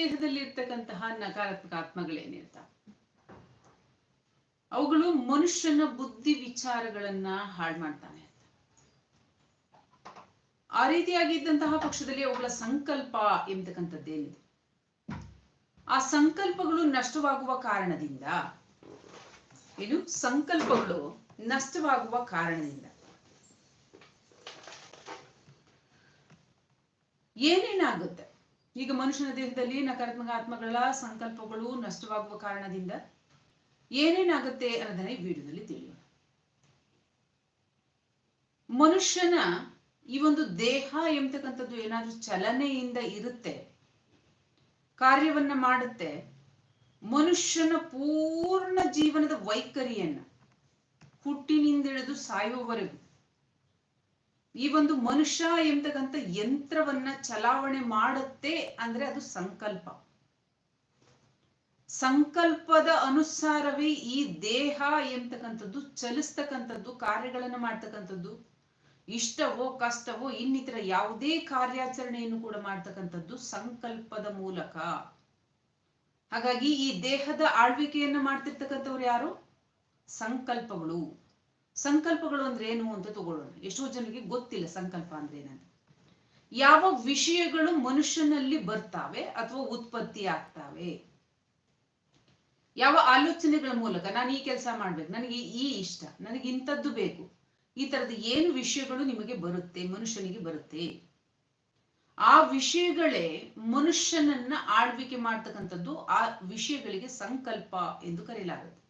ದೇಹದಲ್ಲಿ ಇರ್ತಕ್ಕಂತಹ ನಕಾರಾತ್ಮಕ ಆತ್ಮಗಳೇನಿರ್ತಾವ ಅವುಗಳು ಮನುಷ್ಯನ ಬುದ್ಧಿ ವಿಚಾರಗಳನ್ನ ಹಾಳು ಮಾಡ್ತಾನೆ ಆ ರೀತಿಯಾಗಿದ್ದಂತಹ ಪಕ್ಷದಲ್ಲಿ ಅವುಗಳ ಸಂಕಲ್ಪ ಎಂಬತಕ್ಕಂಥದ್ದೇನಿದೆ ಆ ಸಂಕಲ್ಪಗಳು ನಷ್ಟವಾಗುವ ಕಾರಣದಿಂದ, ಏನು? ಸಂಕಲ್ಪಗಳು ನಷ್ಟವಾಗುವ ಕಾರಣದಿಂದ. ಏನೇನಾಗುತ್ತೆ? ಈಗ ಮನುಷ್ಯನ ದೇಹದಲ್ಲಿ ನಕಾರಾತ್ಮಕ ಆತ್ಮಗಳ ಸಂಕಲ್ಪಗಳು ನಷ್ಟವಾಗುವ ಕಾರಣದಿಂದ ಏನೇನಾಗುತ್ತೆ ಅನ್ನೋದನ್ನ ಈ ವಿಡಿಯೋದಲ್ಲಿ ತಿಳಿಯೋಣ. ಮನುಷ್ಯನ ಈ ಒಂದು ದೇಹ ಎಂಬತಕ್ಕಂಥದ್ದು ಏನಾದ್ರೂ ಚಲನೆಯಿಂದ ಇರುತ್ತೆ, ಕಾರ್ಯವನ್ನ ಮಾಡುತ್ತೆ, ಮನುಷ್ಯನ ಪೂರ್ಣ ಜೀವನದ ವೈಖರಿಯನ್ನ ಹುಟ್ಟಿನಿಂದಿಳಿದು ಸಾಯುವವರೆಗೂ ಈ ಒಂದು ಮನುಷ್ಯ ಎಂಬತಕ್ಕಂಥ ಯಂತ್ರವನ್ನ ಚಲಾವಣೆ ಮಾಡುತ್ತೆ ಅಂದ್ರೆ ಅದು ಸಂಕಲ್ಪ. ಸಂಕಲ್ಪದ ಅನುಸಾರವೇ ಈ ದೇಹ ಎಂಬತಕ್ಕಂಥದ್ದು, ಚಲಿಸ್ತಕ್ಕಂಥದ್ದು, ಕಾರ್ಯಗಳನ್ನು ಮಾಡ್ತಕ್ಕಂಥದ್ದು, ಇಷ್ಟವೋ ಕಷ್ಟವೋ ಇನ್ನಿತರ ಯಾವುದೇ ಕಾರ್ಯಾಚರಣೆಯನ್ನು ಕೂಡ ಮಾಡ್ತಕ್ಕಂಥದ್ದು ಸಂಕಲ್ಪದ ಮೂಲಕ. ಹಾಗಾಗಿ ಈ ದೇಹದ ಆಳ್ವಿಕೆಯನ್ನ ಮಾಡ್ತಿರ್ತಕ್ಕಂಥವ್ರು ಯಾರು? ಸಂಕಲ್ಪಗಳು. ಸಂಕಲ್ಪಗಳು ಅಂದ್ರೆ ಏನು ಅಂತ ತಗೊಳ್ಳೋಣ. ಎಷ್ಟೋ ಜನರಿಗೆ ಗೊತ್ತಿಲ್ಲ ಸಂಕಲ್ಪ ಅಂದ್ರೆ ಏನಂತ. ಯಾವ ವಿಷಯಗಳು ಮನುಷ್ಯನಲ್ಲಿ ಬರ್ತಾವೆ ಅಥವಾ ಉತ್ಪತ್ತಿ ಆಗ್ತಾವೆ? ಯಾವ ಆಲೋಚನೆಗಳ ಮೂಲಕ ನಾನು ಈ ಕೆಲಸ ಮಾಡ್ಬೇಕು, ನನಗೆ ಈ ಇಷ್ಟ, ನನಗೆ ಇಂಥದ್ದು ಬೇಕು. ಈ ತರದ ಏನು ವಿಷಯಗಳು ನಿಮಗೆ ಬರುತ್ತೆ, ಮನುಷ್ಯನಿಗೆ ಬರುತ್ತೆ? ಆ ವಿಷಯಗಳೇ ಮನುಷ್ಯನನ್ನ ಆಳ್ವಿಕೆ ಮಾಡ್ತಕ್ಕಂಥದ್ದು ಆ ವಿಷಯಗಳಿಗೆ ಸಂಕಲ್ಪ ಎಂದು ಕರೆಯಲಾಗುತ್ತೆ.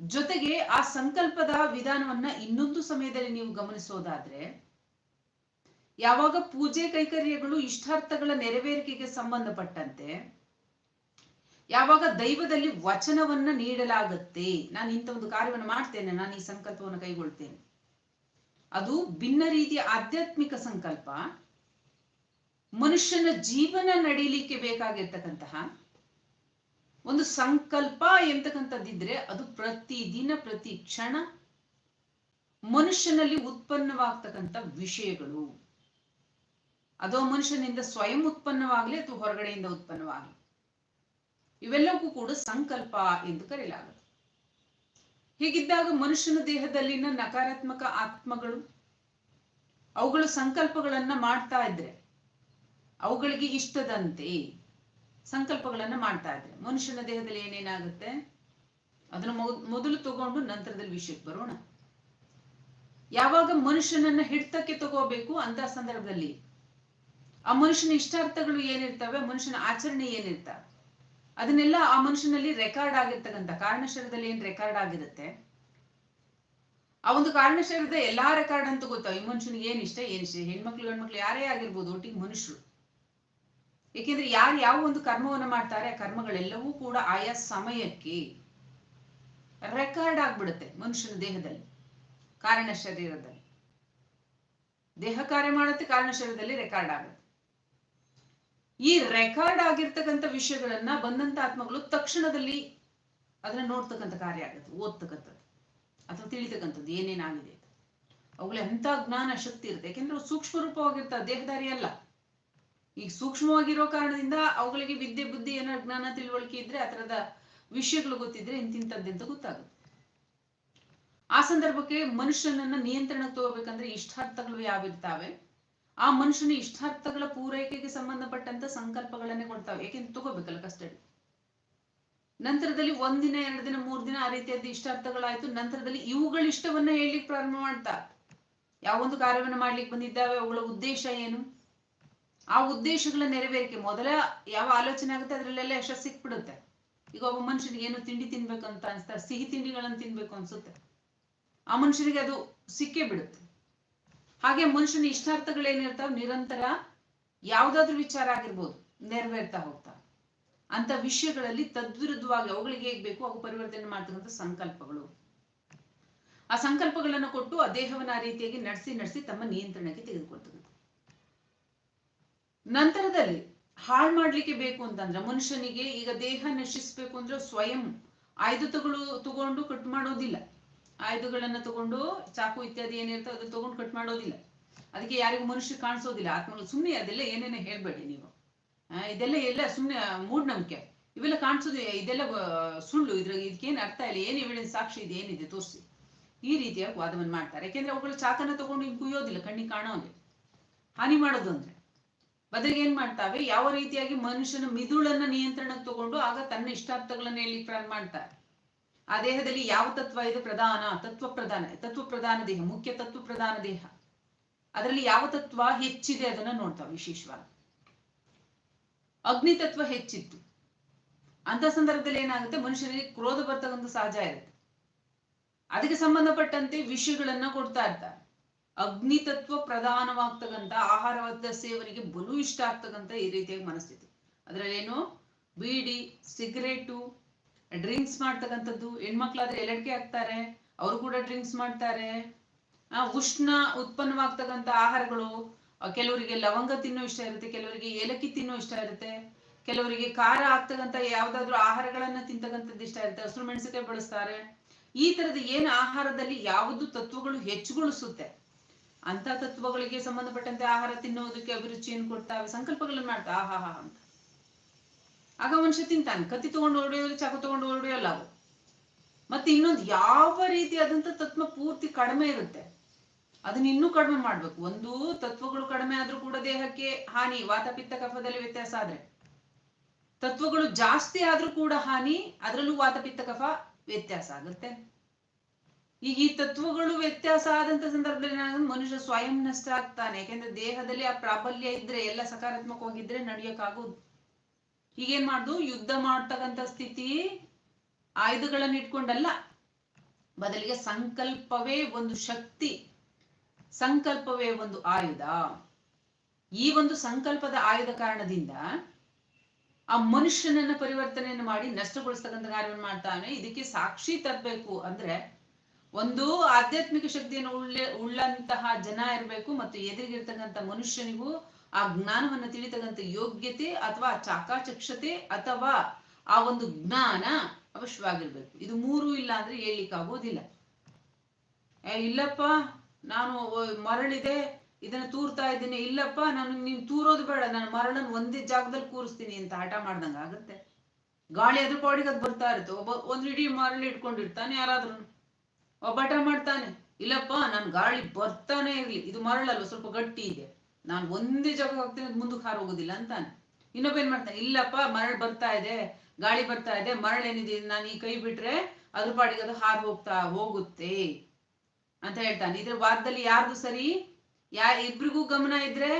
ಜೊತೆಗೆ ಆ ಸಂಕಲ್ಪದ ವಿಧಾನವನ್ನ ಇನ್ನೊಂದು ಸಮಯದಲ್ಲಿ ನೀವು ಗಮನಿಸೋದಾದ್ರೆ, ಯಾವಾಗ ಪೂಜೆ ಕೈಕರ್ಯಗಳು ಇಷ್ಟಾರ್ಥಗಳ ನೆರವೇರಿಕೆಗೆ ಸಂಬಂಧಪಟ್ಟಂತೆ, ಯಾವಾಗ ದೈವದಲ್ಲಿ ವಚನವನ್ನ ನೀಡಲಾಗತ್ತೆ, ನಾನು ಇಂಥ ಒಂದು ಕಾರ್ಯವನ್ನು ಮಾಡ್ತೇನೆ, ನಾನು ಈ ಸಂಕಲ್ಪವನ್ನು ಕೈಗೊಳ್ತೇನೆ. ಅದು ಭಿನ್ನ ರೀತಿಯ ಆಧ್ಯಾತ್ಮಿಕ ಸಂಕಲ್ಪ, ಮನುಷ್ಯನ ಜೀವನ ನಡೀಲಿಕ್ಕೆ ಬೇಕಾಗಿರ್ತಕ್ಕಂತಹ ಒಂದು ಸಂಕಲ್ಪ ಎಂತಕ್ಕಂಥದ್ದಿದ್ರೆ ಅದು ಪ್ರತಿ ದಿನ ಪ್ರತಿ ಕ್ಷಣ ಮನುಷ್ಯನಲ್ಲಿ ಉತ್ಪನ್ನವಾಗ್ತಕ್ಕಂಥ ವಿಷಯಗಳು. ಅದು ಮನುಷ್ಯನಿಂದ ಸ್ವಯಂ ಉತ್ಪನ್ನವಾಗಲಿ ಅಥವಾ ಹೊರಗಡೆಯಿಂದ ಉತ್ಪನ್ನವಾಗಲಿ. ಇವೆಲ್ಲವೂ ಕೂಡ ಸಂಕಲ್ಪ ಎಂದು ಕರೆಯಲಾಗುತ್ತೆ ಹೀಗಿದ್ದಾಗ ಮನುಷ್ಯನ ದೇಹದಲ್ಲಿನ ನಕಾರಾತ್ಮಕ ಆತ್ಮಗಳು, ಅವುಗಳು ಸಂಕಲ್ಪಗಳನ್ನ ಮಾಡ್ತಾ ಇದ್ರೆ, ಅವುಗಳಿಗೆ ಇಷ್ಟದಂತೆ ಸಂಕಲ್ಪಗಳನ್ನ ಮಾಡ್ತಾ ಇದ್ರೆ. ಮನುಷ್ಯನ ದೇಹದಲ್ಲಿ ಏನೇನಾಗುತ್ತೆ? ಅದನ್ನು ಮೊದಲು ತಗೊಂಡು ನಂತರದಲ್ಲಿ ವಿಷಯಕ್ಕೆ ಬರೋಣ. ಯಾವಾಗ ಮನುಷ್ಯನನ್ನ ಹಿಡ್ತಕ್ಕೆ ತಗೋಬೇಕು ಅಂತ ಸಂದರ್ಭದಲ್ಲಿ. ಆ ಮನುಷ್ಯನ ಇಷ್ಟಾರ್ಥಗಳು ಏನಿರ್ತವೆ, ಮನುಷ್ಯನ ಆಚರಣೆ ಏನಿರ್ತವೆ ಅದನ್ನೆಲ್ಲ ಆ ಮನುಷ್ಯನಲ್ಲಿ ರೆಕಾರ್ಡ್ ಆಗಿರ್ತಕ್ಕಂಥ ಕಾರಣಶರದಲ್ಲಿ ಏನ್ ರೆಕಾರ್ಡ್ ಆಗಿರುತ್ತೆ? ಆ ಒಂದು ಕಾರಣಶರದ ಎಲ್ಲಾ ರೆಕಾರ್ಡ್ ಅಂತ ಗೊತ್ತಾವ. ಈ ಮನುಷ್ಯನಿಗೆ ಏನ್ ಇಷ್ಟ ಏನ್ ಇಷ್ಟ? ಹೆಣ್ಮಕ್ಳು, ಗಂಡ್ಮಕ್ಳು ಯಾರೇ ಆಗಿರ್ಬೋದು, ಒಟ್ಟಿಗೆ ಮನುಷ್ಯರು. ಏಕೆಂದ್ರೆ ಯಾರು ಯಾವ ಒಂದು ಕರ್ಮವನ್ನ ಮಾಡ್ತಾರೆ, ಆ ಕರ್ಮಗಳೆಲ್ಲವೂ ಕೂಡ ಆಯಾ ಸಮಯಕ್ಕೆ ರೆಕಾರ್ಡ್ ಆಗ್ಬಿಡುತ್ತೆ ಮನುಷ್ಯನ ದೇಹದಲ್ಲಿ, ಕಾರಣ ಶರೀರದಲ್ಲಿ. ದೇಹ ಕಾರ್ಯ ಮಾಡುತ್ತೆ, ಕಾರಣ ಶರೀರದಲ್ಲಿ ರೆಕಾರ್ಡ್ ಆಗುತ್ತೆ. ಈ ರೆಕಾರ್ಡ್ ಆಗಿರ್ತಕ್ಕಂಥ ವಿಷಯಗಳನ್ನ ಬಂದಂತ ಆತ್ಮಗಳು ತಕ್ಷಣದಲ್ಲಿ ಅದನ್ನ ನೋಡ್ತಕ್ಕಂಥ ಕಾರ್ಯ ಆಗುತ್ತೆ, ಓದ್ತಕ್ಕಂಥದ್ದು. ಅಥವಾ ತಿಳಿತಕ್ಕಂಥದ್ದು, ಏನೇನಾಗಿದೆ ಅವುಗಳ ಎಂತ ಜ್ಞಾನ ಶಕ್ತಿ ಇರುತ್ತೆ. ಯಾಕೆಂದ್ರೆ ಸೂಕ್ಷ್ಮ ರೂಪವಾಗಿರ್ತಾರೆ ದೇಹದಾರಿ ಅಲ್ಲ. ಈಗ ಸೂಕ್ಷ್ಮವಾಗಿರೋ ಕಾರಣದಿಂದ ಅವುಗಳಿಗೆ ವಿದ್ಯೆ, ಬುದ್ಧಿ ಏನೋ ಜ್ಞಾನ, ತಿಳುವಳಿಕೆ ಇದ್ರೆ ಆ ತರದ ವಿಷಯಗಳು ಗೊತ್ತಿದ್ರೆ ಇಂತಿಂತದ್ದೆಂತ ಗೊತ್ತಾಗುತ್ತೆ. ಆ ಸಂದರ್ಭಕ್ಕೆ ಮನುಷ್ಯನನ್ನ ನಿಯಂತ್ರಣಕ್ಕೆ ತಗೋಬೇಕಂದ್ರೆ ಇಷ್ಟಾರ್ಥಗಳು ಯಾವಿರ್ತಾವೆ? ಆ ಮನುಷ್ಯನ ಇಷ್ಟಾರ್ಥಗಳ ಪೂರೈಕೆಗೆ ಸಂಬಂಧಪಟ್ಟಂತ ಸಂಕಲ್ಪಗಳನ್ನೇ ಕೊಡ್ತಾವೆ. ಏಕೆಂದ್ರೆ ತಗೋಬೇಕಲ್ಲ ಕಸ್ಟಡಿ ನಂತರದಲ್ಲಿ ಒಂದಿನ, ಎರಡು ದಿನ, ಮೂರ್ ದಿನ ಆ ರೀತಿಯಾದ ಇಷ್ಟಾರ್ಥಗಳಾಯ್ತು. ನಂತರದಲ್ಲಿ ಇವುಗಳ ಇಷ್ಟವನ್ನ ಹೇಳಲಿಕ್ಕೆ ಪ್ರಾರಂಭ ಮಾಡ್ತಾ. ಯಾವೊಂದು ಕಾರ್ಯವನ್ನ ಮಾಡ್ಲಿಕ್ಕೆ ಬಂದಿದ್ದಾವೆ, ಅವುಗಳ ಉದ್ದೇಶ ಏನು? ಆ ಉದ್ದೇಶಗಳ ನೆರವೇರಿಕೆ ಮೊದಲ ಯಾವ ಆಲೋಚನೆ ಆಗುತ್ತೆ, ಅದ್ರಲ್ಲೆಲ್ಲ ಯಶಸ್ಸು ಸಿಕ್ಬಿಡುತ್ತೆ. ಈಗ ಒಬ್ಬ ಮನುಷ್ಯನಿಗೆ ಏನು ತಿಂಡಿ ತಿನ್ಬೇಕು ಅಂತ ಅನ್ಸ್ತಾರೆ ಸಿಹಿ ತಿಂಡಿಗಳನ್ನು ತಿನ್ಬೇಕು ಅನ್ಸುತ್ತೆ. ಆ ಮನುಷ್ಯರಿಗೆ ಅದು ಸಿಕ್ಕೇ ಬಿಡುತ್ತೆ. ಹಾಗೆ ಮನುಷ್ಯನ ಇಷ್ಟಾರ್ಥಗಳೇನಿರ್ತಾವ ನಿರಂತರ ಯಾವ್ದಾದ್ರು ವಿಚಾರ ಆಗಿರ್ಬೋದು, ನೆರವೇರ್ತಾ ಹೋಗ್ತಾ. ಅಂತ ವಿಷಯಗಳಲ್ಲಿ ತದ್ವಿರುದ್ಧವಾಗಿ ಅವುಗಳಿಗೆ ಹೇಗ್ ಬೇಕು, ಅವು ಪರಿವರ್ತನೆ ಮಾಡ್ತಕ್ಕಂಥ ಸಂಕಲ್ಪಗಳು. ಆ ಸಂಕಲ್ಪಗಳನ್ನು ಕೊಟ್ಟು ಆ ದೇಹವನ್ನ ಆ ರೀತಿಯಾಗಿ ನಡೆಸಿ ನಡೆಸಿ ತಮ್ಮ ನಿಯಂತ್ರಣಕ್ಕೆ ತೆಗೆದುಕೊಳ್ತಕ್ಕಂಥ ನಂತರದಲ್ಲಿ ಹಾಳು ಮಾಡ್ಲಿಕ್ಕೆ ಬೇಕು ಅಂತಂದ್ರೆ ಮನುಷ್ಯನಿಗೆ ಈಗ ದೇಹ ನಶಿಸ್ಬೇಕು ಅಂದ್ರೆ ಸ್ವಯಂ ಆಯುಧಗಳು ತಗೊಂಡು ಕಟ್ ಮಾಡೋದಿಲ್ಲ. ಆಯುಧಗಳನ್ನ ತಗೊಂಡು ಚಾಕು ಇತ್ಯಾದಿ ಏನಿರ್ತೋ ಅದನ್ನ ತಗೊಂಡು ಕಟ್ ಮಾಡೋದಿಲ್ಲ. ಅದಕ್ಕೆ ಯಾರಿಗೂ ಮನುಷ್ಯ ಕಾಣಿಸೋದಿಲ್ಲ. ಆತ್ಮ ಸುಮ್ಮನೆ ಅದೆಲ್ಲ ಏನೇನೋ ಹೇಳ್ಬೇಡಿ ನೀವು. ಇದೆಲ್ಲ ಎಲ್ಲ ಸುಮ್ಮನೆ ಮೂಢನಂಬಿಕೆ ಇವೆಲ್ಲ ಕಾಣಿಸೋದು ಇದೆಲ್ಲ ಸುಳ್ಳು. ಇದ್ರ, ಇದಕ್ಕೇನು ಅರ್ಥ ಇಲ್ಲ. ಏನು ಎವಿಡೆನ್ಸ್ ಸಾಕ್ಷಿ, ಇದೆ ಏನಿದೆ, ತೋರಿಸಿ. ಈ ರೀತಿಯ ವಾದವನ್ನು ಮಾಡ್ತಾರೆ. ಯಾಕೆಂದ್ರೆ ಅವುಗಳು ಚಾಕನ ತಗೊಂಡು ಹಿಂಗೆ ಕುಯ್ಯೋದಿಲ್ಲ, ಕಣ್ಣಿಗೆ ಕಾಣೋದು ಹಾನಿ ಮಾಡೋದು ಅಂದ್ರೆ. ಬದಲಿಗೆ ಏನ್ ಮಾಡ್ತಾವೆ? ಯಾವ ರೀತಿಯಾಗಿ ಮನುಷ್ಯನ ಮಿದುಳನ್ನ ನಿಯಂತ್ರಣಕ್ಕೆ ತಗೊಂಡು ಆಗ ತನ್ನ ಇಷ್ಟಾರ್ಥಗಳನ್ನ ಹೇಳಿ ಪ್ರಾರಂಭ ಮಾಡ್ತಾರೆ. ಆ ದೇಹದಲ್ಲಿ ಯಾವ ತತ್ವ ಇದೆ? ಪ್ರಧಾನ ತತ್ವ ಪ್ರಧಾನ ತತ್ವ ಪ್ರಧಾನ ದೇಹ, ಮುಖ್ಯ ತತ್ವ ಪ್ರಧಾನ ದೇಹ. ಅದರಲ್ಲಿ ಯಾವ ತತ್ವ ಹೆಚ್ಚಿದೆ ಅದನ್ನ ನೋಡ್ತಾವೆ ವಿಶೇಷವಾಗಿ. ಅಗ್ನಿ ತತ್ವ ಹೆಚ್ಚಿತ್ತು. ಅಂತ ಸಂದರ್ಭದಲ್ಲಿ ಏನಾಗುತ್ತೆ? ಮನುಷ್ಯನಿಗೆ ಕ್ರೋಧ ಬರ್ತಕ್ಕಂಥ ಸಹಜ ಇರುತ್ತೆ. ಅದಕ್ಕೆ ಸಂಬಂಧಪಟ್ಟಂತೆ ವಿಷಯಗಳನ್ನ ಕೊಡ್ತಾ ಇರ್ತಾರೆ. ಅಗ್ನಿ ತತ್ವ ಪ್ರಧಾನವಾಗ್ತಕ್ಕಂಥ ಆಹಾರವಾದ ಸೇವನೆಗೆ ಬಲು ಇಷ್ಟ ಆಗ್ತಕ್ಕಂಥ ಈ ರೀತಿಯಾಗಿ ಮನಸ್ಥಿತಿ. ಅದರಲ್ಲೇನು ಬೀಡಿ, ಸಿಗರೇಟು, ಡ್ರಿಂಕ್ಸ್ ಮಾಡ್ತಕ್ಕಂಥದ್ದು. ಹೆಣ್ಮಕ್ಳಾದ್ರೆ ಎಲಡಿಕೆ ಆಗ್ತಾರೆ ಅವರು ಕೂಡ ಡ್ರಿಂಕ್ಸ್ ಮಾಡ್ತಾರೆ. ಆ, ಉಷ್ಣ ಉತ್ಪನ್ನವಾಗ್ತಕ್ಕಂಥ ಆಹಾರಗಳು ಕೆಲವರಿಗೆ ಲವಂಗ ತಿನ್ನೋ ಇಷ್ಟ ಇರುತ್ತೆ, ಕೆಲವರಿಗೆ ಏಲಕ್ಕಿ ತಿನ್ನೋ ಇಷ್ಟ ಇರುತ್ತೆ, ಕೆಲವರಿಗೆ ಖಾರ ಆಗ್ತಕ್ಕಂಥ ಯಾವ್ದಾದ್ರು ಆಹಾರಗಳನ್ನ ತಿಂತಕ್ಕಂಥದ್ದು ಇಷ್ಟ ಇರುತ್ತೆ, ಹಸಿರು ಮೆಣಸಿಕಾಯಿ ಬಳಸ್ತಾರೆ. ಈ ತರದ ಏನು ಆಹಾರದಲ್ಲಿ ಯಾವುದು ತತ್ವಗಳು ಹೆಚ್ಚುಗೊಳಿಸುತ್ತೆ? ಅಂತ ತತ್ವಗಳಿಗೆ ಸಂಬಂಧಪಟ್ಟಂತೆ ಆಹಾರ ತಿನ್ನೋದಕ್ಕೆ ಅಭಿರುಚಿಯನ್ನು ಕೊಡ್ತಾವೆ, ಸಂಕಲ್ಪಗಳನ್ನು ಮಾಡ್ತಾ ಆಹಾ ಹಾ ಅಂತ. ಆಗ ಮನುಷ್ಯ ತಿಂತಾನೆ. ಕತ್ತಿ ತಗೊಂಡು ಓಡಿಯೋದು ಚಾಕು ತಗೊಂಡು ಓಡಿಯೋಲ್ಲ ಅವು ಮತ್ತೆ ಇನ್ನೊಂದು, ಯಾವ ರೀತಿಯಾದಂತ ತತ್ವ ಪೂರ್ತಿ ಕಡಿಮೆ ಇರುತ್ತೆ, ಅದನ್ನ ಇನ್ನೂ ಕಡಿಮೆ ಮಾಡ್ಬೇಕು. ಒಂದು ತತ್ವಗಳು ಕಡಿಮೆ ಆದ್ರೂ ಕೂಡ ದೇಹಕ್ಕೆ ಹಾನಿ ವಾತ ಪಿತ್ತ ಕಫದಲ್ಲಿ ವ್ಯತ್ಯಾಸ ಆದ್ರೆ. ತತ್ವಗಳು ಜಾಸ್ತಿ ಆದ್ರೂ ಕೂಡ ಹಾನಿ, ಅದರಲ್ಲೂ ವಾತ ಪಿತ್ತ ಕಫ ವ್ಯತ್ಯಾಸ ಆಗುತ್ತೆ. ಈಗ ಈ ತತ್ವಗಳು ವ್ಯತ್ಯಾಸ ಆದಂತ ಸಂದರ್ಭದಲ್ಲಿ ಮನುಷ್ಯ ಸ್ವಯಂ ನಷ್ಟ ಆಗ್ತಾನೆ. ಯಾಕೆಂದ್ರೆ ದೇಹದಲ್ಲಿ ಆ ಪ್ರಾಬಲ್ಯ ಇದ್ರೆ, ಎಲ್ಲ ಸಕಾರಾತ್ಮಕವಾಗಿದ್ರೆ ನಡೆಯಕ್ಕಾಗೋದು. ಈಗೇನ್ ಮಾಡುದು? ಯುದ್ಧ ಮಾಡ್ತಕ್ಕಂಥ ಸ್ಥಿತಿ ಆಯುಧಗಳನ್ನ ಇಟ್ಕೊಂಡಲ್ಲ. ಬದಲಿಗೆ ಸಂಕಲ್ಪವೇ ಒಂದು ಶಕ್ತಿ, ಸಂಕಲ್ಪವೇ ಒಂದು ಆಯುಧ. ಈ ಒಂದು ಸಂಕಲ್ಪದ ಆಯುಧ ಕಾರಣದಿಂದ ಆ ಮನುಷ್ಯನನ್ನ ಪರಿವರ್ತನೆಯನ್ನು ಮಾಡಿ ನಷ್ಟಗೊಳಿಸ್ತಕ್ಕಂಥ ಕಾರ್ಯವನ್ನು ಮಾಡ್ತಾನೆ. ಇದಕ್ಕೆ ಸಾಕ್ಷಿ ತರಬೇಕು ಅಂದ್ರೆ ಒಂದು ಆಧ್ಯಾತ್ಮಿಕ ಶಕ್ತಿಯನ್ನು ಉಳ್ಳೆ ಉಳ್ಳಂತಹ ಜನ ಇರಬೇಕು ಮತ್ತು ಎದುರಿಗಿರ್ತಕ್ಕಂಥ ಮನುಷ್ಯನಿಗೂ ಆ ಜ್ಞಾನವನ್ನ ತಿಳಿತಕ್ಕಂಥ ಯೋಗ್ಯತೆ ಅಥವಾ ಚಾಕಾಚಕ್ಷತೆ ಅಥವಾ ಆ ಒಂದು ಜ್ಞಾನ ಅವಶ್ಯವಾಗಿರ್ಬೇಕು. ಇದು ಮೂರು ಇಲ್ಲ ಅಂದ್ರೆ ಹೇಳಲಿಕ್ಕಾಗೋದಿಲ್ಲ ಇಲ್ಲಪ್ಪ, ನಾನು ಮರಳಿದೆ, ಇದನ್ನ ತೂರ್ತಾ ಇದ್ದೀನಿ. ಇಲ್ಲಪ್ಪ, ನಾನು ನೀನ್ ತೂರೋದು ಬೇಡ, ನಾನು ಮರಳನ್ನು ಒಂದೇ ಜಾಗದಲ್ಲಿ ಕೂರಿಸ್ತೀನಿ ಅಂತ ಹಠ ಮಾಡ್ದಂಗ ಆಗುತ್ತೆ ಗಾಳಿ ಅದ್ರ ಪಾಡಿಗೆ ಅದು ಬರ್ತಾ ಇರುತ್ತೆ. ಒಬ್ಬ, ಒಂದ್ ಇಡೀ ಮರಳು ಇಟ್ಕೊಂಡಿರ್ತಾನೆ ಯಾರಾದ್ರೂ ಒಬ್ಬ ಹಠ ಮಾಡ್ತಾನೆ. ಇಲ್ಲಪ್ಪ, ನಾನು ಗಾಳಿ ಬರ್ತಾನೆ ಇರ್ಲಿ. ಇದು ಮರಳಲ್ವ, ಸ್ವಲ್ಪ ಗಟ್ಟಿ ಇದೆ. ನಾನು ಒಂದೇ ಜಾಗ ಹೋಗ್ತೀನಿ ಮುಂದಕ್ಕೆ ಹಾರ ಹೋಗೋದಿಲ್ಲ ಅಂತಾನೆ. ಇನ್ನೊಬ್ಬ ಏನ್ ಮಾಡ್ತಾನೆ, ಇಲ್ಲಪ್ಪ, ಮರಳು ಬರ್ತಾ ಇದೆ, ಗಾಳಿ ಬರ್ತಾ ಇದೆ, ಮರಳು ಏನಿದೆ, ನಾನು ಈ ಕೈ ಬಿಟ್ರೆ ಅದ್ರ ಪಾಡಿಗೆ ಅದು ಹಾರು ಹೋಗ್ತಾ ಹೋಗುತ್ತೆ ಅಂತ ಹೇಳ್ತಾನೆ. ಇದ್ರ ವಾದದಲ್ಲಿ ಯಾರ್ದು ಸರಿ? ಯಾ, ಇಬ್ರಿಗೂ ಗಮನ ಇದ್ರೆ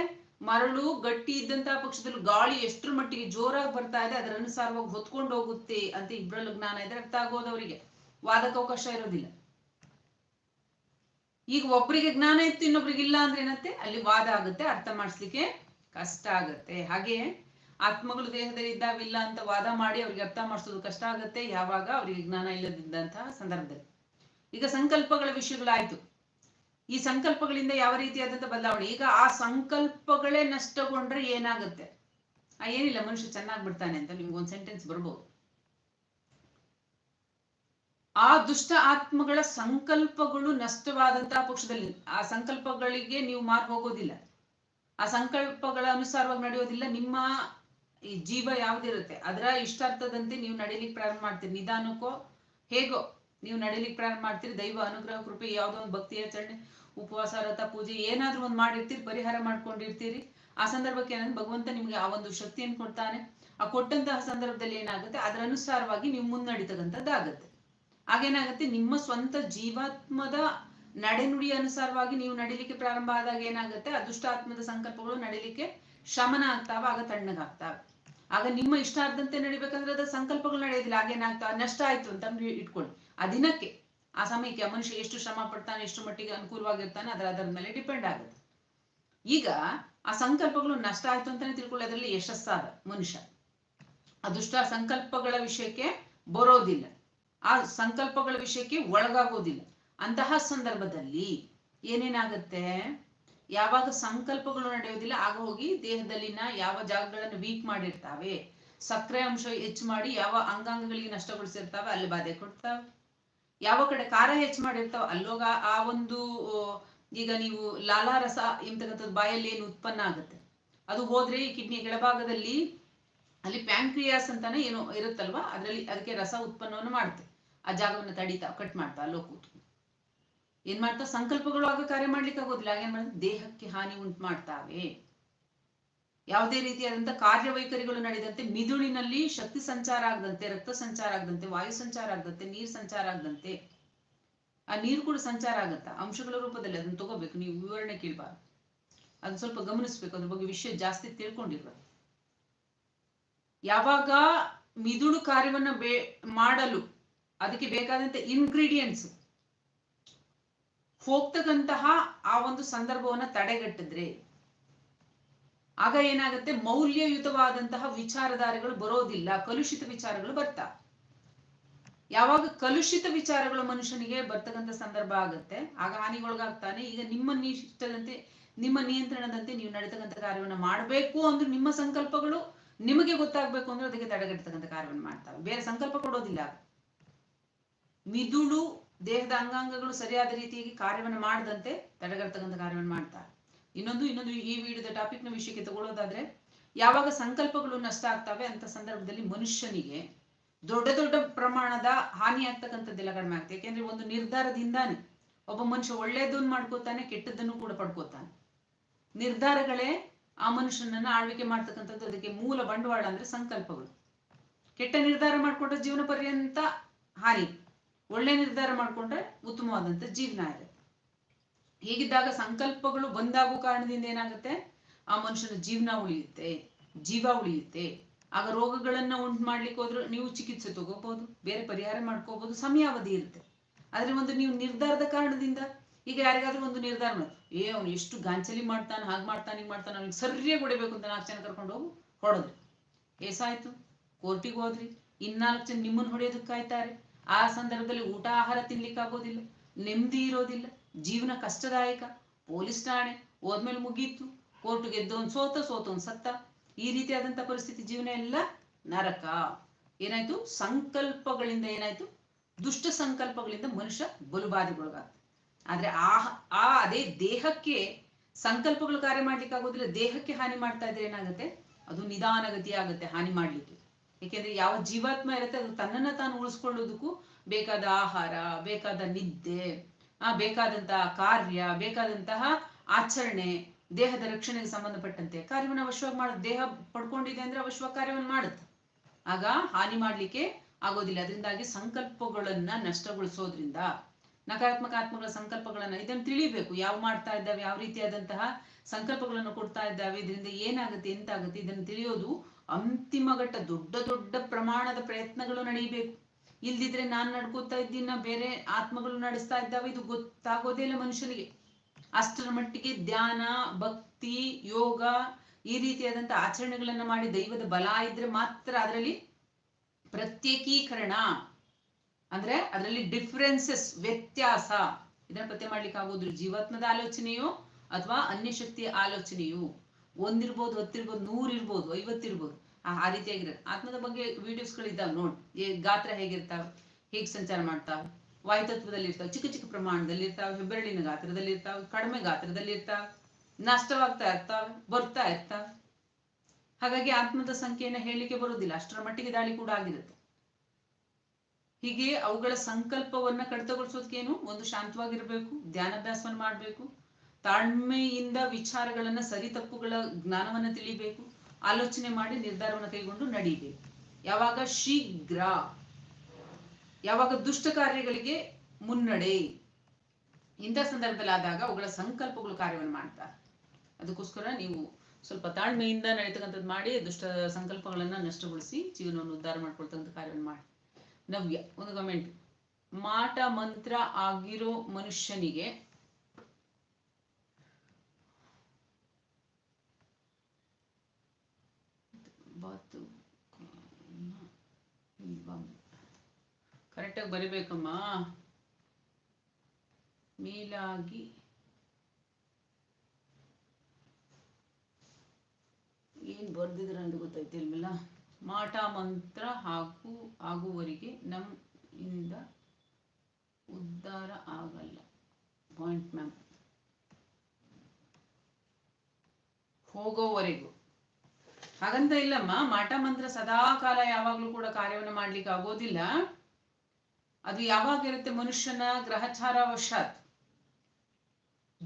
ಮರಳು ಗಟ್ಟಿ ಇದ್ದಂತ ಪಕ್ಷದಲ್ಲಿ ಗಾಳಿ ಎಷ್ಟರ ಮಟ್ಟಿಗೆ ಜೋರಾಗಿ ಬರ್ತಾ ಇದೆ, ಅದರ ಅನುಸಾರವಾಗಿ ಹೊತ್ಕೊಂಡು ಹೋಗುತ್ತೆ ಅಂತ ಇಬ್ರಲ್ಲೂ ಜ್ಞಾನ ಇದ್ರೆ ಅರ್ಥ ಆಗೋದು ಅವರಿಗೆ. ವಾದಕ್ಕೆ ಅವಕಾಶ ಇರೋದಿಲ್ಲ. ಈಗ ಒಬ್ಬರಿಗೆ ಜ್ಞಾನ ಇತ್ತು, ಇನ್ನೊಬ್ರಿಗೆ ಇಲ್ಲ ಅಂದ್ರೆ ಏನತ್ತೆ? ಅಲ್ಲಿ ವಾದ ಆಗುತ್ತೆ, ಅರ್ಥ ಮಾಡಿಸ್ಲಿಕ್ಕೆ ಕಷ್ಟ ಆಗುತ್ತೆ. ಹಾಗೆ ಆತ್ಮಗಳು ದೇಹದಲ್ಲಿ ಇದ್ದಾವಿಲ್ಲ ಅಂತ ವಾದ ಮಾಡಿ ಅವ್ರಿಗೆ ಅರ್ಥ ಮಾಡಿಸೋದು ಕಷ್ಟ ಆಗುತ್ತೆ. ಯಾವಾಗ? ಅವರಿಗೆ ಜ್ಞಾನ ಇಲ್ಲದಿದ್ದಂತಹ ಸಂದರ್ಭದಲ್ಲಿ. ಈಗ ಸಂಕಲ್ಪಗಳ ವಿಷಯಗಳಾಯ್ತು. ಈ ಸಂಕಲ್ಪಗಳಿಂದ ಯಾವ ರೀತಿಯಾದಂತ ಬದಲಾವಣೆ? ಈಗ ಆ ಸಂಕಲ್ಪಗಳೇ ನಷ್ಟಗೊಂಡ್ರೆ ಏನಾಗುತ್ತೆ? ಆ ಏನಿಲ್ಲ, ಮನುಷ್ಯ ಚೆನ್ನಾಗಿ ಬಿಡ್ತಾನೆ ಅಂತ ನಿಮ್ಗೆ ಒಂದು ಸೆಂಟೆನ್ಸ್ ಬರ್ಬೋದು. ಆ ದುಷ್ಟ ಆತ್ಮಗಳ ಸಂಕಲ್ಪಗಳು ನಷ್ಟವಾದಂತಹ ಪಕ್ಷದಲ್ಲಿ, ಆ ಸಂಕಲ್ಪಗಳಿಗೆ ನೀವು ಮಾರು ಹೋಗೋದಿಲ್ಲ. ಆ ಸಂಕಲ್ಪಗಳ ಅನುಸಾರವಾಗಿ ನಡೆಯೋದಿಲ್ಲ. ನಿಮ್ಮ ಈ ಜೀವ ಯಾವ್ದಿರುತ್ತೆ? ಅದರ ಇಷ್ಟಾರ್ಥದಂತೆ ನೀವು ನಡೀಲಿಕ್ಕೆ ಪ್ರಾರಂಭ ಮಾಡ್ತೀರಿ. ನಿಧಾನಕ್ಕೋ ಹೇಗೋ ನೀವು ನಡೀಲಿಕ್ಕೆ ಪ್ರಾರಂಭ ಮಾಡ್ತೀರಿ. ದೈವ ಅನುಗ್ರಹ, ಕೃಪೆ, ಯಾವ್ದೋ ಒಂದು ಭಕ್ತಿ ಆಚರಣೆ, ಉಪವಾಸ ರಥ ಪೂಜೆ ಏನಾದ್ರೂ ಒಂದು ಮಾಡಿರ್ತೀರಿ, ಪರಿಹಾರ ಮಾಡ್ಕೊಂಡಿರ್ತೀರಿ. ಆ ಸಂದರ್ಭಕ್ಕೆ ಏನಂದ್ರೆ ಭಗವಂತ ನಿಮ್ಗೆ ಆ ಒಂದು ಶಕ್ತಿಯನ್ನು ಕೊಡ್ತಾನೆ. ಆ ಕೊಟ್ಟಂತಹ ಸಂದರ್ಭದಲ್ಲಿ ಏನಾಗುತ್ತೆ? ಅದರ ಅನುಸಾರವಾಗಿ ನೀವು ಮುನ್ನಡಿತಕ್ಕಂಥದ್ದಾಗತ್ತೆ. ಆಗೇನಾಗುತ್ತೆ ನಿಮ್ಮ ಸ್ವಂತ ಜೀವಾತ್ಮದ ನಡೆನುಡಿ ಅನುಸಾರವಾಗಿ ನೀವು ನಡಿಲಿಕ್ಕೆ ಪ್ರಾರಂಭ ಆದಾಗ ಏನಾಗುತ್ತೆ? ಅದೃಷ್ಟಾತ್ಮದ ಸಂಕಲ್ಪಗಳು ನಡಿಲಿಕ್ಕೆ ಶಮನ ಆಗ್ತಾವ, ಆಗ ತಣ್ಣಗಾಗ್ತಾವೆ. ಆಗ ನಿಮ್ಮ ಇಷ್ಟಾರ್ಧಂತೆ ನಡಿಬೇಕಂದ್ರೆ ಅದ್ರ ಸಂಕಲ್ಪಗಳು ನಡೆಯೋದಿಲ್ಲ. ಹಾಗೇನಾಗ್ತಾವ? ನಷ್ಟ ಆಯ್ತು ಅಂತ ಇಟ್ಕೊಳ್ಳಿ. ಆ ದಿನಕ್ಕೆ, ಆ ಸಮಯಕ್ಕೆ ಆ ಮನುಷ್ಯ ಎಷ್ಟು ಶ್ರಮ ಪಡ್ತಾನೆ, ಎಷ್ಟು ಮಟ್ಟಿಗೆ ಅನುಕೂಲವಾಗಿರ್ತಾನೆ ಅದರ ಅದರ ಮೇಲೆ ಡಿಪೆಂಡ್ ಆಗುತ್ತೆ. ಈಗ ಆ ಸಂಕಲ್ಪಗಳು ನಷ್ಟ ಆಯ್ತು ಅಂತಾನೆ ತಿಳ್ಕೊಳ್ಳೋದ್ರಲ್ಲಿ ಯಶಸ್ಸಾದ ಮನುಷ್ಯ. ಅದೃಷ್ಟ ಸಂಕಲ್ಪಗಳ ವಿಷಯಕ್ಕೆ ಬರೋದಿಲ್ಲ. ಆ ಸಂಕಲ್ಪಗಳ ವಿಷಯಕ್ಕೆ ಒಳಗಾಗೋದಿಲ್ಲ ಅಂತಹ ಸಂದರ್ಭದಲ್ಲಿ ಏನೇನಾಗುತ್ತೆ? ಯಾವಾಗ ಸಂಕಲ್ಪಗಳು ನಡೆಯೋದಿಲ್ಲ ಆಗ ಹೋಗಿ ದೇಹದಲ್ಲಿನ ಯಾವ ಜಾಗಗಳನ್ನು ವೀಕ್ ಮಾಡಿರ್ತಾವೆ, ಸಕ್ಕರೆ ಅಂಶ ಹೆಚ್ಚು ಮಾಡಿ ಯಾವ ಅಂಗಾಂಗಗಳಿಗೆ ನಷ್ಟಗೊಳಿಸಿರ್ತಾವೆ, ಅಲ್ಲಿ ಬಾಧೆ ಕೊಡ್ತಾವೆ. ಯಾವ ಕಡೆ ಖಾರ ಹೆಚ್ಚು ಮಾಡಿರ್ತಾವ, ಅಲ್ಲೋಗ ಆ ಒಂದು ಈಗ ನೀವು ಲಾಲಾ ರಸ ಎಂಬತಕ್ಕಂಥದ್ದು ಬಾಯಲ್ಲಿ ಏನು ಉತ್ಪನ್ನ ಆಗುತ್ತೆ? ಅದು ಹೋದ್ರೆ ಈ ಕಿಡ್ನಿ ಕೆಳಭಾಗದಲ್ಲಿ ಅಲ್ಲಿ ಪ್ಯಾಂಕ್ರಿಯಾಸ್ ಅಂತಾನೆ ಏನೋ ಇರುತ್ತಲ್ವಾ, ಅದರಲ್ಲಿ ಅದಕ್ಕೆ ರಸ ಉತ್ಪನ್ನವನ್ನು ಮಾಡುತ್ತೆ ಆ ಜಾಗವನ್ನು ತಡಿತಾ, ಕಟ್ ಮಾಡ್ತಾ ಅಲ್ಲೋ ಕೂತು ಏನ್ ಮಾಡ್ತಾ? ಸಂಕಲ್ಪಗಳು ಆಗ ಕಾರ್ಯ ಮಾಡ್ಲಿಕ್ಕೆ ಆಗೋದಿಲ್ಲ. ಹಾಗೆ ಮಾಡಿದ್ರೆ ದೇಹಕ್ಕೆ ಹಾನಿ ಉಂಟು ಮಾಡ್ತಾವೆ. ಯಾವುದೇ ರೀತಿಯಾದಂತ ಕಾರ್ಯವೈಖರಿಗಳು ನಡೆದಂತೆ ಮಿದುಳಿನಲ್ಲಿ ಶಕ್ತಿ ಸಂಚಾರ ಆಗದಂತೆ, ರಕ್ತ ಸಂಚಾರ ಆಗದಂತೆ, ವಾಯು ಸಂಚಾರ ಆಗದಂತೆ, ನೀರ್ ಸಂಚಾರ ಆಗದಂತೆ, ಆ ನೀರು ಕೂಡ ಸಂಚಾರ ಆಗತ್ತಾ? ಅಂಶಗಳ ರೂಪದಲ್ಲಿ ಅದನ್ನ ತಗೋಬೇಕು. ನೀವು ವಿವರಣೆ ಕೇಳಬಾರ್ದು. ಅದನ್ನ ಸ್ವಲ್ಪ ಗಮನಿಸ್ಬೇಕು. ಅದ್ರ ಬಗ್ಗೆ ವಿಷಯ ಜಾಸ್ತಿ ತಿಳ್ಕೊಂಡಿರ್ಬಾರ್ದು ಯಾವಾಗ ಮಿದುಳು ಕಾರ್ಯವನ್ನ ಬೇ, ಮಾಡಲು ಅದಕ್ಕೆ ಬೇಕಾದಂತ ಇನ್ಗ್ರೀಡಿಯೆಂಟ್ಸ್ ಹೋಗ್ತಕ್ಕಂತಹ ಆ ಒಂದು ಸಂದರ್ಭವನ್ನ ತಡೆಗಟ್ಟಿದ್ರೆ, ಆಗ ಏನಾಗುತ್ತೆ? ಮೌಲ್ಯಯುತವಾದಂತಹ ವಿಚಾರಧಾರೆಗಳು ಬರೋದಿಲ್ಲ, ಕಲುಷಿತ ವಿಚಾರಗಳು ಬರ್ತಾ. ಯಾವಾಗ ಕಲುಷಿತ ವಿಚಾರಗಳು ಮನುಷ್ಯನಿಗೆ ಬರ್ತಕ್ಕಂಥ ಸಂದರ್ಭ ಆಗುತ್ತೆ, ಆಗ ಹಾನಿಗೊಳಗಾಗ್ತಾನೆ. ಈಗ ನಿಮ್ಮ ಇಷ್ಟದಂತೆ ನಿಮ್ಮ ನಿಯಂತ್ರಣದಂತೆ ನೀವು ನಡೆತಕ್ಕಂಥ ಕಾರ್ಯವನ್ನ ಮಾಡಬೇಕು ಅಂದ್ರೆ ನಿಮ್ಮ ಸಂಕಲ್ಪಗಳು ನಿಮಗೆ ಗೊತ್ತಾಗ್ಬೇಕು ಅಂದ್ರೆ ಅದಕ್ಕೆ ತಡೆಗಟ್ಟತಕ್ಕಂಥ ಕಾರ್ಯವನ್ನು ಮಾಡ್ತಾವೆ ಬೇರೆ ಸಂಕಲ್ಪ ಕೊಡೋದಿಲ್ಲ. ಮಿದುಳು ದೇಹದ ಅಂಗಾಂಗಗಳು ಸರಿಯಾದ ರೀತಿಯಾಗಿ ಕಾರ್ಯವನ್ನು ಮಾಡದಂತೆ ತಡೆಗಟ್ಟತಕ್ಕಂಥ ಕಾರ್ಯವನ್ನು ಮಾಡ್ತಾರೆ. ಇನ್ನೊಂದು ಇನ್ನೊಂದು ಈ ವಿಡಿಯೋದ ಟಾಪಿಕ್ನ ವಿಷಯಕ್ಕೆ ತಗೊಳ್ಳೋದಾದ್ರೆ, ಯಾವಾಗ ಸಂಕಲ್ಪಗಳು ನಷ್ಟ ಆಗ್ತವೆ ಅಂತ ಸಂದರ್ಭದಲ್ಲಿ ಮನುಷ್ಯನಿಗೆ ದೊಡ್ಡ ದೊಡ್ಡ ಪ್ರಮಾಣದ ಹಾನಿ ಆಗ್ತಕ್ಕಂಥದ್ದೆಲ್ಲ ಕಡಿಮೆ ಆಗ್ತದೆ. ಯಾಕೆಂದ್ರೆ ಒಂದು ನಿರ್ಧಾರದಿಂದಾನೆ ಒಬ್ಬ ಮನುಷ್ಯ ಒಳ್ಳೆಯದನ್ನು ಮಾಡ್ಕೋತಾನೆ, ಕೆಟ್ಟದ್ದನ್ನು ಕೂಡ ಪಡ್ಕೋತಾನೆ. ನಿರ್ಧಾರಗಳೇ ಆ ಮನುಷ್ಯನನ್ನ ಆಳ್ವಿಕೆ ಮಾಡ್ತಕ್ಕಂಥದ್ದು. ಅದಕ್ಕೆ ಮೂಲ ಬಂಡವಾಳ ಅಂದ್ರೆ ಸಂಕಲ್ಪಗಳು. ಕೆಟ್ಟ ನಿರ್ಧಾರ ಮಾಡ್ಕೊಂಡ್ರೆ ಜೀವನ ಪರ್ಯಂತ ಹಾನಿ. ಒಳ್ಳೆ ನಿರ್ಧಾರ ಮಾಡ್ಕೊಂಡ್ರೆ ಉತ್ತಮವಾದಂತ ಜೀವನ ಇರುತ್ತೆ. ಹೀಗಿದ್ದಾಗ ಸಂಕಲ್ಪಗಳು ಬಂದಾಗೋ ಕಾರಣದಿಂದ ಏನಾಗುತ್ತೆ? ಆ ಮನುಷ್ಯನ ಜೀವನ ಉಳಿಯುತ್ತೆ, ಜೀವ ಉಳಿಯುತ್ತೆ. ಆಗ ರೋಗಗಳನ್ನ ಉಂಟು ಮಾಡ್ಲಿಕ್ಕೆ ಹೋದ್ರೆ ನೀವು ಚಿಕಿತ್ಸೆ ತಗೋಬಹುದು, ಬೇರೆ ಪರಿಹಾರ ಮಾಡ್ಕೋಬಹುದು, ಸಮಯಾವಧಿ ಇರುತ್ತೆ. ಆದ್ರೆ ಒಂದು ನೀವು ನಿರ್ಧಾರದ ಕಾರಣದಿಂದ ಈಗ ಯಾರಿಗಾದ್ರೂ ಒಂದು ನಿರ್ಧಾರ ಮಾಡಿ. ಏ, ಅವ್ನು ಎಷ್ಟು ಗಾಂಚಲಿ ಮಾಡ್ತಾನೆ, ಹಾಗೆ ಮಾಡ್ತಾನೆ, ಹಿಂಗೆ ಮಾಡ್ತಾನೆ, ಅವ್ನಿಗೆ ಸರಿಯಾಗಿ ಹೊಡಿಬೇಕು ಅಂತ ನಾಲ್ಕು ಜನ ಕರ್ಕೊಂಡು ಹೋಗು ಹೊಡೋದ್ರಿ ಏಸಾಯ್ತು ಕೋರ್ಟಿಗೆ ಹೋದ್ರಿ. ಇನ್ನಾಲ್ಕು ಜನ ನಿಮ್ಮನ್ನ ಹೊಡೆಯೋದಕ್ಕೆ ಕಾಯ್ತಾರೆ ಆ ಸಂದರ್ಭದಲ್ಲಿ ಊಟ, ಆಹಾರ ತಿನ್ಲಿಕ್ಕಾಗೋದಿಲ್ಲ, ನೆಮ್ಮದಿ ಇರೋದಿಲ್ಲ, ಜೀವನ ಕಷ್ಟದಾಯಕ. ಪೊಲೀಸ್ ಠಾಣೆ ಹೋದ್ಮೇಲೆ ಮುಗೀತು ಕೋರ್ಟ್ ಗೆದ್ದವನ್ ಸೋತ ಸೋತವನ್ ಸತ್ತ. ಈ ರೀತಿಯಾದಂತ ಪರಿಸ್ಥಿತಿ ಜೀವನ ಎಲ್ಲ ನರಕ. ಏನಾಯ್ತು? ಸಂಕಲ್ಪಗಳಿಂದ ಏನಾಯ್ತು? ದುಷ್ಟ ಸಂಕಲ್ಪಗಳಿಂದ ಮನುಷ್ಯ ಬಲುಬಾಧೆಗೊಳಗಾಗ್ತದೆ ಆದ್ರೆ ಆ ಆ ಅದೇ ದೇಹಕ್ಕೆ ಸಂಕಲ್ಪಗಳು ಕಾರ್ಯ ಮಾಡ್ಲಿಕ್ಕೆ ಆಗೋದಿಲ್ಲ ದೇಹಕ್ಕೆ ಹಾನಿ ಮಾಡ್ತಾ ಇದ್ರೆ ಏನಾಗುತ್ತೆ? ಅದು ನಿಧಾನಗತಿ ಆಗುತ್ತೆ ಹಾನಿ ಮಾಡ್ಲಿಕ್ಕೆ. ಯಾಕೆಂದ್ರೆ ಯಾವ ಜೀವಾತ್ಮ ಇರುತ್ತೆ ಅದು ತನ್ನನ್ನ ತಾನು ಉಳಿಸ್ಕೊಳ್ಳೋದಕ್ಕೂ ಬೇಕಾದ ಆಹಾರ, ಬೇಕಾದ ನಿದ್ದೆ, ಆ, ಬೇಕಾದಂತಹ ಕಾರ್ಯ, ಬೇಕಾದಂತಹ ಆಚರಣೆ, ದೇಹದ ರಕ್ಷಣೆಗೆ ಸಂಬಂಧಪಟ್ಟಂತೆ. ಕಾರ್ಯವನ್ನು ಅವಶ್ಯವಾಗಿ ಮಾಡ, ದೇಹ ಪಡ್ಕೊಂಡಿದೆ ಅಂದ್ರೆ ಅವಶ್ಯವಾಗಿ ಕಾರ್ಯವನ್ನು ಮಾಡುತ್ತೆ. ಆಗ ಹಾನಿ ಮಾಡ್ಲಿಕ್ಕೆ ಆಗೋದಿಲ್ಲ. ಅದರಿಂದಾಗಿ ಸಂಕಲ್ಪಗಳನ್ನ ನಷ್ಟಗೊಳಿಸೋದ್ರಿಂದ ನಕಾರಾತ್ಮಕ ಆತ್ಮಗಳ ಸಂಕಲ್ಪಗಳನ್ನ ಇದನ್ನು ತಿಳಿಬೇಕು. ಯಾವ ಮಾಡ್ತಾ ಇದ್ದಾವೆ, ಯಾವ ರೀತಿಯಾದಂತಹ ಸಂಕಲ್ಪಗಳನ್ನು ಕೊಡ್ತಾ ಇದ್ದಾವೆ, ಇದರಿಂದ ಏನಾಗುತ್ತೆ, ಎಂತಾಗುತ್ತೆ, ಇದನ್ನು ತಿಳಿಯೋದು ಅಂತಿಮ ಘಟ್ಟ, ದೊಡ್ಡ ದೊಡ್ಡ ಪ್ರಮಾಣದ ಪ್ರಯತ್ನಗಳು ನಡೀಬೇಕು. ಇಲ್ದಿದ್ರೆ ನಾನ್ ನಡ್ಕೋತಾ ಇದ್ದೀನ ಬೇರೆ ಆತ್ಮಗಳು ನಡೆಸ್ತಾ ಇದ್ದಾವೆ, ಇದು ಗೊತ್ತಾಗೋದೇ ಇಲ್ಲ ಮನುಷ್ಯನಿಗೆ. ಅಷ್ಟರ ಮಟ್ಟಿಗೆ ಧ್ಯಾನ, ಭಕ್ತಿ, ಯೋಗ ಈ ರೀತಿಯಾದಂತ ಆಚರಣೆಗಳನ್ನ ಮಾಡಿ ದೈವದ ಬಲ ಇದ್ರೆ ಮಾತ್ರ ಅದರಲ್ಲಿ ಪ್ರತ್ಯೇಕೀಕರಣ. ಅಂದ್ರೆ ಅದರಲ್ಲಿ ಡಿಫ್ರೆನ್ಸಸ್ ವ್ಯತ್ಯಾಸ. ಇದನ್ನ ಪತ್ತೆ ಮಾಡ್ಲಿಕ್ಕೆ ಆಗೋದಿಲ್ಲ ಜೀವಾತ್ಮದ ಆಲೋಚನೆಯೋ ಅಥವಾ ಅನ್ಯ ಶಕ್ತಿಯ ಆಲೋಚನೆಯು. ಒಂದಿರ್ಬೋದು, ಹತ್ತಿರ್ಬೋದು ನೂರ್ ಇರ್ಬೋದು ಐವತ್ತಿರ್ಬೋದು. ಆ ರೀತಿಯಾಗಿರೋದು ಆತ್ಮದ ಬಗ್ಗೆ ವಿಡಿಯೋಸ್ಗಳಿದ್ದಾವೆ ನೋಡಿ. ಗಾತ್ರ ಹೇಗಿರ್ತಾವೆ? ಹೇಗೆ ಸಂಚಾರ ಮಾಡ್ತಾವೆ? ವಾಯುತತ್ವದಲ್ಲಿ ಇರ್ತಾವೆ ಚಿಕ್ಕ ಚಿಕ್ಕ ಪ್ರಮಾಣದಲ್ಲಿ ಇರ್ತಾವೆ ಹೆಬ್ಬೆರಳಿನ ಗಾತ್ರದಲ್ಲಿ ಇರ್ತಾವೆ ಕಡಿಮೆ ಗಾತ್ರದಲ್ಲಿ ಇರ್ತಾವೆ ನಷ್ಟವಾಗ್ತಾ ಇರ್ತಾವೆ, ಬರ್ತಾ ಇರ್ತಾವೆ. ಹಾಗಾಗಿ ಆತ್ಮದ ಸಂಖ್ಯೆಯನ್ನು ಹೇಳಲಿಕ್ಕೆ ಬರೋದಿಲ್ಲ ಅಷ್ಟರ ಮಟ್ಟಿಗೆ ದಾಳಿ ಕೂಡ ಆಗಿರುತ್ತೆ. ಹೀಗೆ ಅವುಗಳ ಸಂಕಲ್ಪವನ್ನ ಕಡಿತಗೊಳಿಸೋದಕ್ಕೇನು ಒಂದು ಶಾಂತವಾಗಿರ್ಬೇಕು, ಧ್ಯಾನಾಭ್ಯಾಸವನ್ನ ಮಾಡ್ಬೇಕು ತಾಳ್ಮೆಯಿಂದ ವಿಚಾರಗಳನ್ನ ಸರಿ ತಪ್ಪುಗಳ ಜ್ಞಾನವನ್ನ ತಿಳಿಬೇಕು, ಆಲೋಚನೆ ಮಾಡಿ ನಿರ್ಧಾರವನ್ನು ಕೈಗೊಂಡು ನಡೀಬೇಕು. ಯಾವಾಗ ಶೀಘ್ರ, ಯಾವಾಗ ದುಷ್ಟ ಕಾರ್ಯಗಳಿಗೆ ಮುನ್ನಡೆ. ಇಂಥ ಸಂದರ್ಭದಲ್ಲಿ ಆದಾಗ ಅವುಗಳ ಸಂಕಲ್ಪಗಳು ಕಾರ್ಯವನ್ನು ಮಾಡ್ತಾರೆ. ಅದಕ್ಕೋಸ್ಕರ ನೀವು ಸ್ವಲ್ಪ ತಾಳ್ಮೆಯಿಂದ ನಡೀತಕ್ಕಂಥದ್ದು ಮಾಡಿ, ದುಷ್ಟ ಸಂಕಲ್ಪಗಳನ್ನ ನಷ್ಟಗೊಳಿಸಿ ಜೀವನವನ್ನು ಉದ್ಧಾರ ಮಾಡ್ಕೊಳ್ತಕ್ಕಂಥ ಕಾರ್ಯವನ್ನು ಮಾಡಿ. ನವ್ಯ, ಒಂದು ಕಮೆಂಟ್ ಮಾಟ, ಮಂತ್ರ ಆಗಿರೋ ಮನುಷ್ಯನಿಗೆ ಬಾತು ಕರೆಕ್ಟಾಗಿ ಬರಿಬೇಕಮ್ಮ. ಮೇಲಾಗಿ ಏನು ಬರ್ದಿದ್ರ ಅಂತ ಗೊತ್ತಾಯ್ತಿಲ್ವಲ್ಲ ಮಾಟ ಮಂತ್ರ ಹಾಕು ಆಗುವವರಿಗೆ ನಮ್ ಇಂದ ಉದ್ಧಾರ ಆಗಲ್ಲ. ಪಾಯಿಂಟ್ ಮ್ಯಾಮ್ ಹೋಗೋವರೆಗೂ. ಹಾಗಂತ ಇಲ್ಲಮ್ಮ ಮಾಟ ಮಂತ್ರ ಸದಾ ಕಾಲ ಯಾವಾಗ್ಲೂ ಕೂಡ ಕಾರ್ಯವನ್ನು ಮಾಡ್ಲಿಕ್ಕೆ ಆಗೋದಿಲ್ಲ. ಅದು ಯಾವಾಗ ಇರುತ್ತೆ ಮನುಷ್ಯನ ಗ್ರಹಚಾರ ವಶಾತ್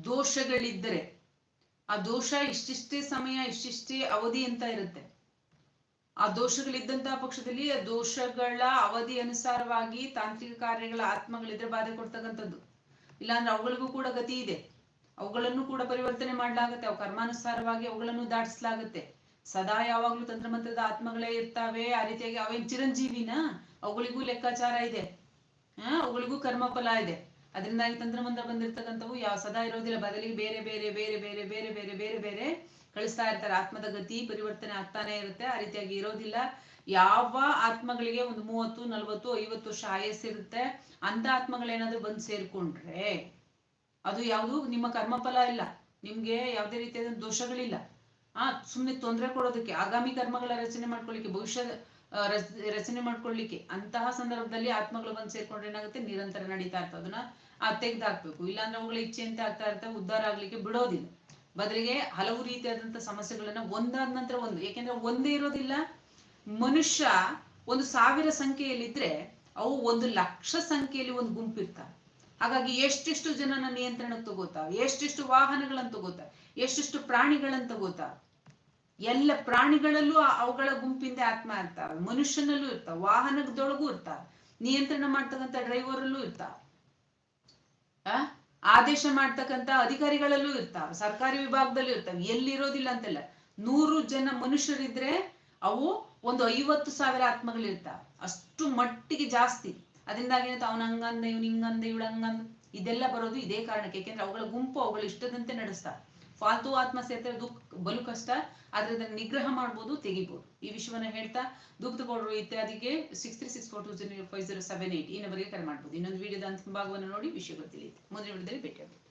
ದೋಷಗಳಿದ್ದರೆ, ಆ ದೋಷ ಇಷ್ಟಿಷ್ಟೇ ಸಮಯ, ಇಷ್ಟಿಷ್ಟೇ ಅವಧಿ ಅಂತ ಇರುತ್ತೆ. ಆ ದೋಷಗಳಿದ್ದಂತಹ ಪಕ್ಷದಲ್ಲಿ ಆ ದೋಷಗಳ ಅವಧಿ ಅನುಸಾರವಾಗಿ ತಾಂತ್ರಿಕ ಕಾರ್ಯಗಳ ಆತ್ಮಗಳಿದ್ರೆ ಬಾಧೆ ಕೊಡ್ತಕ್ಕಂಥದ್ದು. ಇಲ್ಲಾಂದ್ರೆ ಅವುಗಳಿಗೂ ಕೂಡ ಗತಿ ಇದೆ. ಅವುಗಳನ್ನು ಕೂಡ ಪರಿವರ್ತನೆ ಮಾಡ್ಲಾಗತ್ತೆ. ಅವು ಕರ್ಮಾನುಸಾರವಾಗಿ ಅವುಗಳನ್ನು ದಾಟಿಸ್ಲಾಗತ್ತೆ. ಸದಾ ಯಾವಾಗ್ಲೂ ತಂತ್ರಮಂತ್ರದ ಆತ್ಮಗಳೇ ಇರ್ತಾವೆ, ಆ ರೀತಿಯಾಗಿ ಅವೇನ್ ಚಿರಂಜೀವಿನ? ಅವುಗಳಿಗೂ ಲೆಕ್ಕಾಚಾರ ಇದೆ. ಹಾ, ಅವುಗಳಿಗೂ ಕರ್ಮಫಲ ಇದೆ. ಅದರಿಂದಾಗಿ ತಂತ್ರಮಂತ್ರ ಬಂದಿರ್ತಕ್ಕಂಥವು ಯಾವ ಸದಾ ಇರೋದಿಲ್ಲ. ಬದಲಿಗೆ ಬೇರೆ ಬೇರೆ ಬೇರೆ ಬೇರೆ ಬೇರೆ ಬೇರೆ ಬೇರೆ ಬೇರೆ ಕಳಿಸ್ತಾ ಇರ್ತಾರೆ. ಆತ್ಮದ ಗತಿ ಪರಿವರ್ತನೆ ಆಗ್ತಾನೆ ಇರುತ್ತೆ. ಆ ರೀತಿಯಾಗಿ ಇರೋದಿಲ್ಲ. ಯಾವ ಆತ್ಮಗಳಿಗೆ ಒಂದು ಮೂವತ್ತು, ನಲ್ವತ್ತು, ಐವತ್ತು ವರ್ಷ ಆಯಸ್ಸಿರುತ್ತೆ ಅಂತ ಆತ್ಮಗಳೇನಾದ್ರೂ ಬಂದು ಸೇರ್ಕೊಂಡ್ರೆ ಅದು ಯಾವುದು? ನಿಮ್ಮ ಕರ್ಮಫಲ ಇಲ್ಲ. ನಿಮ್ಗೆ ಯಾವುದೇ ರೀತಿಯಾದ ದೋಷಗಳಿಲ್ಲ. ಆ ಸುಮ್ಮನೆ ತೊಂದರೆ ಕೊಡೋದಕ್ಕೆ, ಆಗಾಮಿ ಕರ್ಮಗಳ ರಚನೆ ಮಾಡ್ಕೊಳ್ಳಿಕ್ಕೆ ಭವಿಷ್ಯ ರಚನೆ ಮಾಡ್ಕೊಳ್ಳಿಕ್ಕೆ ಅಂತಹ ಸಂದರ್ಭದಲ್ಲಿ ಆತ್ಮಗಳು ಬಂದು ಸೇರ್ಕೊಂಡ್ರೆ ಏನಾಗುತ್ತೆ? ನಿರಂತರ ನಡೀತಾ ಇರ್ತವೆ. ಅದನ್ನ ಆ ತೆಗ್ದಾಕ್ಬೇಕು ಇಲ್ಲಾಂದ್ರೆ ಅವುಗಳ ಇಚ್ಛೆಯಂತೆ ಆಗ್ತಾ ಇರ್ತವೆ ಉದ್ಧಾರ ಆಗ್ಲಿಕ್ಕೆ ಬಿಡೋದಿಲ್ಲ. ಬದಲಿಗೆ ಹಲವು ರೀತಿಯಾದಂತ ಸಮಸ್ಯೆಗಳನ್ನ ಒಂದಾದ ನಂತರ ಒಂದು. ಯಾಕೆಂದ್ರೆ ಒಂದೇ ಇರೋದಿಲ್ಲ. ಮನುಷ್ಯ ಒಂದು ಸಾವಿರ ಸಂಖ್ಯೆಯಲ್ಲಿದ್ರೆ ಅವು ಒಂದು ಲಕ್ಷ ಸಂಖ್ಯೆಯಲ್ಲಿ ಒಂದು ಗುಂಪಿರ್ತಾವೆ ಹಾಗಾಗಿ ಎಷ್ಟೆಷ್ಟು ಜನನ ನಿಯಂತ್ರಣಕ್ಕೆ ತಗೋತಾವೆ, ಎಷ್ಟೆಷ್ಟು ವಾಹನಗಳನ್ನ ತಗೋತಾವೆ, ಎಷ್ಟೆಷ್ಟು ಪ್ರಾಣಿಗಳನ್ನ ತಗೋತಾವೆ? ಎಲ್ಲ ಪ್ರಾಣಿಗಳಲ್ಲೂ ಅವುಗಳ ಗುಂಪಿಂದ ಆತ್ಮ ಇರ್ತಾವೆ ಮನುಷ್ಯನಲ್ಲೂ ಇರ್ತಾವ, ವಾಹನದೊಳಗೂ ಇರ್ತಾವೆ, ನಿಯಂತ್ರಣ ಮಾಡ್ತಕ್ಕಂಥ ಡ್ರೈವರಲ್ಲೂ ಇರ್ತಾವ. ಆ? ಆದೇಶ ಮಾಡ್ತಕ್ಕಂಥ ಅಧಿಕಾರಿಗಳಲ್ಲೂ ಇರ್ತಾವ, ಸರ್ಕಾರಿ ವಿಭಾಗದಲ್ಲೂ ಇರ್ತಾವೆ. ಎಲ್ಲಿರೋದಿಲ್ಲ ಅಂತಲ್ಲ. ನೂರು ಜನ ಮನುಷ್ಯರಿದ್ರೆ ಅವು ಒಂದು ಐವತ್ತು ಸಾವಿರ ಆತ್ಮಗಳಿರ್ತಾವ. ಅಷ್ಟು ಮಟ್ಟಿಗೆ ಜಾಸ್ತಿ. ಅದರಿಂದಾಗಿ ಅವನ ಹಂಗಂದ ಇವ್ನ ಹಿಂಗಂದ ಇವಳ ಹಂಗಂದ. ಇದೆಲ್ಲ ಬರೋದು ಇದೇ ಕಾರಣಕ್ಕೆ. ಯಾಕೆಂದ್ರೆ ಅವುಗಳ ಗುಂಪು ಅವುಗಳ ಇಷ್ಟದಂತೆ ನಡೆಸ್ತಾ. ಫಾಲ್ತು ಆತ್ಮ ಸೇರ್ತಾರೆ, ದುಃಖ, ಬಲು ಕಷ್ಟ. ಆದ್ರೆ ಅದನ್ನ ನಿಗ್ರಹ ಮಾಡ್ಬೋದು, ತೆಗಿಬೋದು. ಈ ವಿಷಯವನ್ನ ಹೇಳ್ತಾ ದುಗ್ಧ powder ಇತ್ಯಾದಿಗೆ six three six four two zero five zero seven eight ಈ ನಂಬರ್ಗೆ ಕರೆ ಮಾಡ್ಬೋದು. ಇನ್ನೊಂದು ವಿಡಿಯೋದ ಅಂತಿಮ ಭಾಗವನ್ನು ನೋಡಿ ವಿಷಯಗಳು ತಿಳಿಯುತ್ತೆ. ಮುಂದಿನ ವಿಡಿಯೋದಲ್ಲಿ ಭೇಟಿಯಾಗುತ್ತೆ